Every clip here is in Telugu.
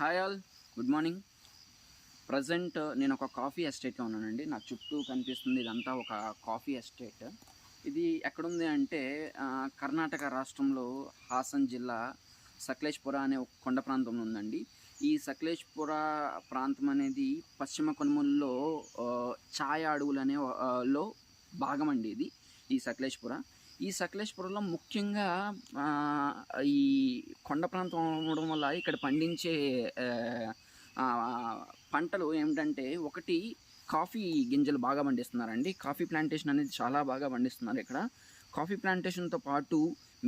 Hi all good morning present నేను ఒక కాఫీ ఎస్టేట్లో ఉన్నానండి. నా చుట్టూ కనిపిస్తుంది ఇదంతా ఒక కాఫీ ఎస్టేట్ ఇది ఎక్కడుంది అంటే కర్ణాటక రాష్ట్రంలో హాసన్ జిల్లా సకలేష్పుర అనే ఒక కొండ ప్రాంతంలో ఉందండి. ఈ సకలేష్పుర ప్రాంతం అనేది పశ్చిమ కొనుమల్లో ఛాయ అడవులు అనే లో భాగం అండి ఇది ఈ సకలేష్పుర ఈ సకలేశ్వరంలో ముఖ్యంగా ఈ కొండ ప్రాంతం ఉండడం వల్ల ఇక్కడ పండించే పంటలు ఏమిటంటే ఒకటి కాఫీ గింజలు బాగా పండిస్తున్నారండి. కాఫీ ప్లాంటేషన్ అనేది చాలా బాగా పండిస్తున్నారు ఇక్కడ. కాఫీ ప్లాంటేషన్తో పాటు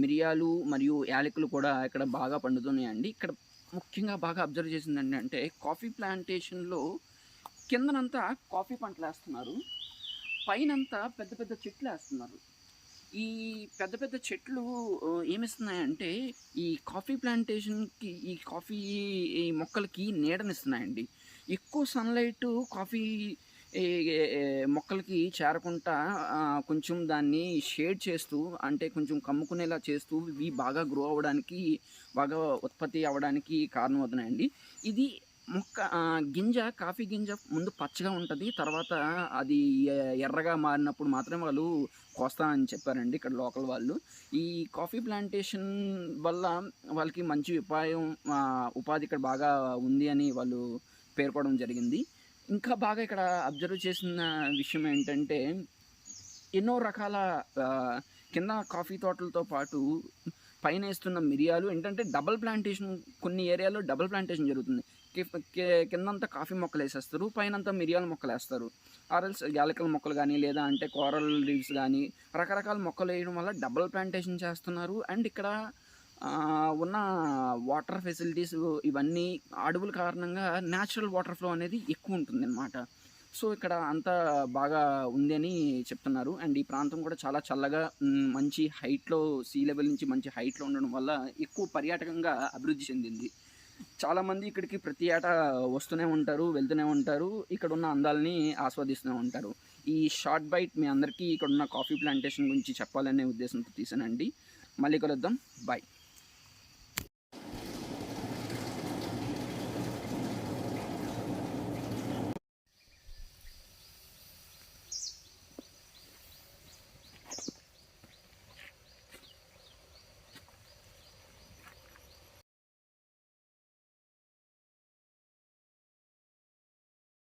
మిరియాలు మరియు యాలకులు కూడా ఇక్కడ బాగా పండుతున్నాయండి. ఇక్కడ ముఖ్యంగా బాగా అబ్జర్వ్ చేసింది ఏంటంటే కాఫీ ప్లాంటేషన్లో కిందనంతా కాఫీ పంటలు వేస్తున్నారు పైనంతా పెద్ద పెద్ద చెట్లు వేస్తున్నారు. ఈ పెద్ద పెద్ద చెట్లు ఏమిస్తున్నాయంటే ఈ కాఫీ ప్లాంటేషన్కి ఈ కాఫీ ఈ మొక్కలకి నీడనిస్తున్నాయండి. ఎక్కువ సన్లైట్ కాఫీ మొక్కలకి చేరకుండా కొంచెం దాన్ని షేడ్ చేస్తూ అంటే కొంచెం కమ్ముకునేలా చేస్తూ ఇవి బాగా గ్రో అవ్వడానికి బాగా ఉత్పత్తి అవ్వడానికి కారణమవుతున్నాయండి. ఇది మొక్క గింజ కాఫీ గింజ ముందు పచ్చగా ఉంటుంది. తర్వాత అది ఎర్రగా మారినప్పుడు మాత్రమే వాళ్ళు కోస్తా అని చెప్పారండి ఇక్కడ లోకల్ వాళ్ళు. ఈ కాఫీ ప్లాంటేషన్ వల్ల వాళ్ళకి మంచి ఉపాయం ఉపాధి ఇక్కడ బాగా ఉంది అని వాళ్ళు పేర్కోవడం జరిగింది. ఇంకా బాగా ఇక్కడ అబ్జర్వ్ చేసిన విషయం ఏంటంటే ఎన్నో రకాల కింద కాఫీ తోటలతో పాటు పైన వేస్తున్న మిరియాలు. ఏంటంటే డబల్ ప్లాంటేషన్ కొన్ని ఏరియాలో డబల్ ప్లాంటేషన్ జరుగుతుంది. కిందంతా కాఫీ మొక్కలు వేసేస్తారు పైనంతా మిరియాల మొక్కలు వేస్తారు. ఆర్ఎల్స్ యాలకల మొక్కలు కానీ లేదా అంటే కోరల్ లీవ్స్ కానీ రకరకాల మొక్కలు వేయడం వల్ల డబల్ ప్లాంటేషన్ చేస్తున్నారు. అండ్ ఇక్కడ ఉన్న వాటర్ ఫెసిలిటీస్ ఇవన్నీ అడవుల కారణంగా న్యాచురల్ వాటర్ ఫ్లో అనేది ఎక్కువ ఉంటుంది అనమాట సో ఇక్కడ అంతా బాగా ఉంది అని చెప్తున్నారు. అండ్ ఈ ప్రాంతం కూడా చాలా చల్లగా మంచి హైట్లో సీ లెవెల్ నుంచి మంచి హైట్లో ఉండడం వల్ల ఎక్కువ పర్యాటకంగా అభివృద్ధి చెందింది. చాలామంది ఇక్కడికి ప్రతి ఏటా వస్తూనే ఉంటారు వెళ్తూనే ఉంటారు ఇక్కడ ఉన్న అందాలని ఆస్వాదిస్తూనే ఉంటారు. ఈ షార్ట్ బైట్ మీ అందరికీ ఇక్కడ ఉన్న కాఫీ ప్లాంటేషన్ గురించి చెప్పాలనే ఉద్దేశంతో తీసానండి. మళ్ళీ కలుద్దాం. బాయ్